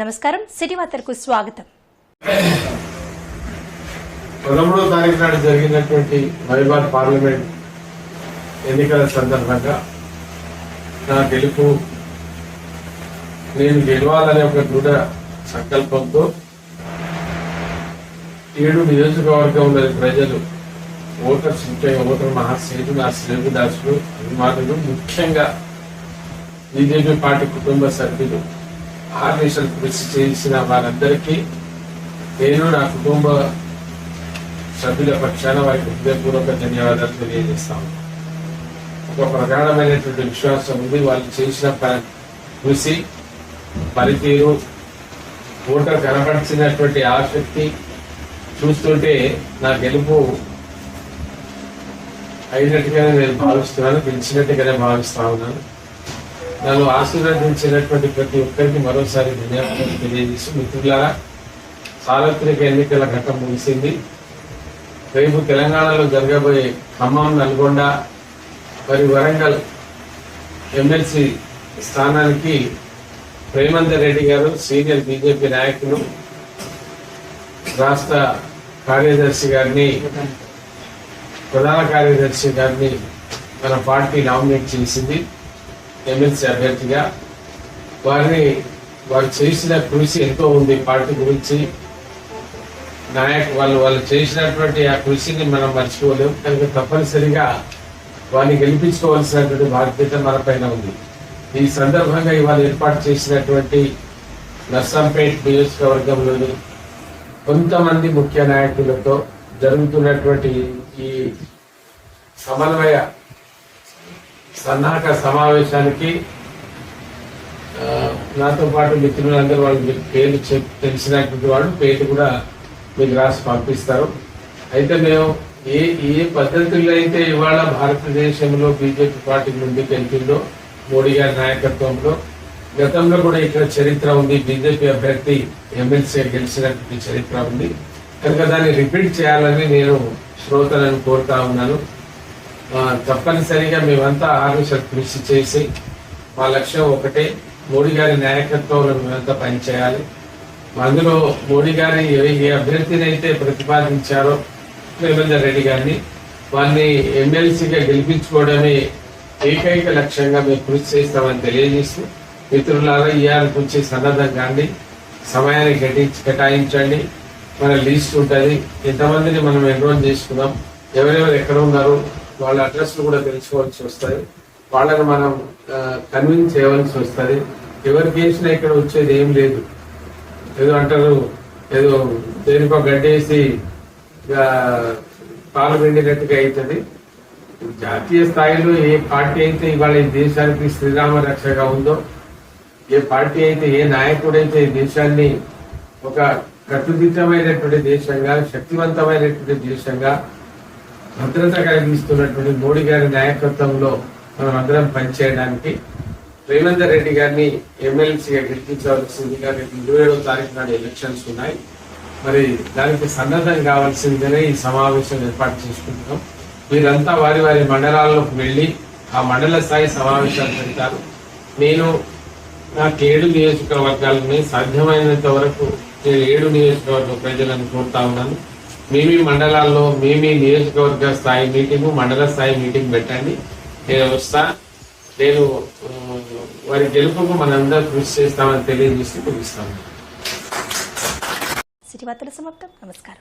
నమస్కారం. సిటీ వార్తలకు స్వాగతం. పదమూడో తారీఖు నాడు జరిగినటువంటి మైబాద్ పార్లమెంట్ ఎన్నికల సందర్భంగా నా గెలుపు నేను గెలవాలనే ఒక దృఢ సంకల్పంతో ఏడు నియోజకవర్గంలోని ప్రజలు ఓటర్స్ ముఖ్యంగా ఓటర్ మహాశయులు నా శ్రేణుదాసులు అభిమానులు ముఖ్యంగా బీజేపీ పార్టీ కుటుంబ సభ్యులు. ఆర్మేషన్ కృషి చేసిన వారందరికీ నేను నా కుటుంబ సభ్యుల పక్షాన వారికి హృదయపూర్వక ధన్యవాదాలు తెలియజేస్తాము ఒక ప్రగాఢమైనటువంటి విశ్వాసం ఉంది. వాళ్ళు చేసిన కృషి పనితీరు ఓటర్ కనపరిచినటువంటి ఆసక్తి చూస్తుంటే నా గెలుపు అయినట్టుగానే నేను భావిస్తున్నాను గెలిచినట్టుగానే భావిస్తా ఉన్నాను. నన్ను ఆశీర్వదించినటువంటి ప్రతి ఒక్కరికి మరోసారి ధన్యవాదాలు తెలియజేసి మిత్రులారా సార్వత్రిక ఎన్నికల ఘట్టం ముగిసింది. రేపు తెలంగాణలో జరగబోయే ఖమ్మం నల్గొండ మరి వరంగల్ ఎమ్మెల్సీ స్థానానికి ప్రేమందర్ రెడ్డి గారు సీనియర్ బీజేపీ నాయకులు రాష్ట్ర కార్యదర్శి గారిని ప్రధాన కార్యదర్శి గారిని మన పార్టీ నామినేట్ చేసింది. ఎమ్మెల్సీ అభ్యర్థిగా వారిని వారు చేసిన కృషి ఎంతో ఉంది. పార్టీ గురించి నాయక్ వాళ్ళు వాళ్ళు చేసినటువంటి ఆ కృషిని మనం మర్చిపోలేము కనుక తప్పనిసరిగా వారిని గెలిపించుకోవాల్సినటువంటి బాధ్యత మన పైన ఉంది. ఈ సందర్భంగా ఇవాళ ఏర్పాటు చేసినటువంటి నర్సంపేట్ నియోజకవర్గంలోని కొంతమంది ముఖ్య నాయకులతో జరుగుతున్నటువంటి ఈ సమన్వయ సన్నాహక సమావేశానికి నాతో పాటు మిత్రులందరూ వాళ్ళు మీకు పేర్లు చెప్ తెలిసినటువంటి వాళ్ళు పేర్లు కూడా మీకు రాసి పంపిస్తారు. అయితే మేము ఏ ఏ పద్ధతుల్లో అయితే ఇవాళ భారతదేశంలో బీజేపీ పార్టీ ముందుకు వెళ్తుందో మోడీ గారి నాయకత్వంలో గతంలో కూడా ఇక్కడ చరిత్ర ఉంది. బీజేపీ అభ్యర్థి ఎమ్మెల్సీ గెలిచినటువంటి చరిత్ర ఉంది. కనుక దాన్ని రిపీట్ చేయాలని నేను శ్రోతలను కోరుతా ఉన్నాను. తప్పనిసరిగా మేమంతా ఆలోచన కృషి చేసి మా లక్ష్యం ఒకటే మోడీ గారి నాయకత్వంలో మేమంతా పనిచేయాలి. అందులో మోడీ గారి ఏ- అభ్యర్థిని అయితే ప్రతిపాదించారో ప్రేమేందర్ రెడ్డి గారిని వారిని ఎమ్మెల్సీగా గెలిపించుకోవడమే ఏకైక లక్ష్యంగా మేము కృషి చేస్తామని తెలియజేస్తూ మిత్రులారా ఇవాళ నుంచి సన్నద్ధం కాండి సమయాన్ని కేటాయించి కేటాయించండి. మన లిస్ట్ ఉంటుంది. ఎంతమందిని మనం ఎన్రోల్ చేసుకున్నాం? ఎవరెవరు ఎక్కడ ఉన్నారు? వాళ్ళ అడ్రస్లు కూడా తెలుసుకోవాల్సి వస్తాయి. వాళ్ళని మనం కన్విన్స్ చేయవలసి వస్తుంది. ఎవరి వేసినా ఇక్కడ వచ్చేది ఏం లేదు. ఏదో అంటారు ఏదో దేనికో గడ్డేసి పాలు పిండినట్టుగా అవుతుంది జాతీయ స్థాయిలో ఏ పార్టీ అయితే ఇవాళ ఈ దేశానికి శ్రీరామ రక్షగా ఉందో ఏ పార్టీ అయితే ఏ నాయకుడైతే ఈ దేశాన్ని ఒక కట్టుదిట్టమైనటువంటి దేశంగా శక్తివంతమైనటువంటి దేశంగా భద్రత కలిగిస్తున్నటువంటి మోడీ గారి నాయకత్వంలో మనం అందరం పనిచేయడానికి రేవంత్ రెడ్డి గారిని ఎమ్మెల్సీగా గెలిపించవలసిందిగా రేపు ఇరవై ఏడవ తారీఖు నాడు ఎలక్షన్స్ ఉన్నాయి. మరి దానికి సన్నద్ధం కావాల్సిందనే ఈ సమావేశం ఏర్పాటు చేసుకుంటున్నాం. మీరంతా వారి వారి మండలాల్లోకి వెళ్ళి ఆ మండల స్థాయి సమావేశాలు పెడతారు. నేను నాకు ఏడు నియోజకవర్గాలని సాధ్యమైనంత వరకు నేను ఏడు నియోజకవర్గ ప్రజలను కోరుతా ఉన్నాను. మీ మీ మండలాల్లో మీ మీ నియోజకవర్గ స్థాయి మీటింగ్ మండల స్థాయి మీటింగ్ పెట్టండి. నేను వస్తా. నేను వారి గెలుపుకు మనందరూ కృషి చేస్తామని తెలియజేసి ముగిస్తాను. సిటీ సమాప్తం. నమస్కారం.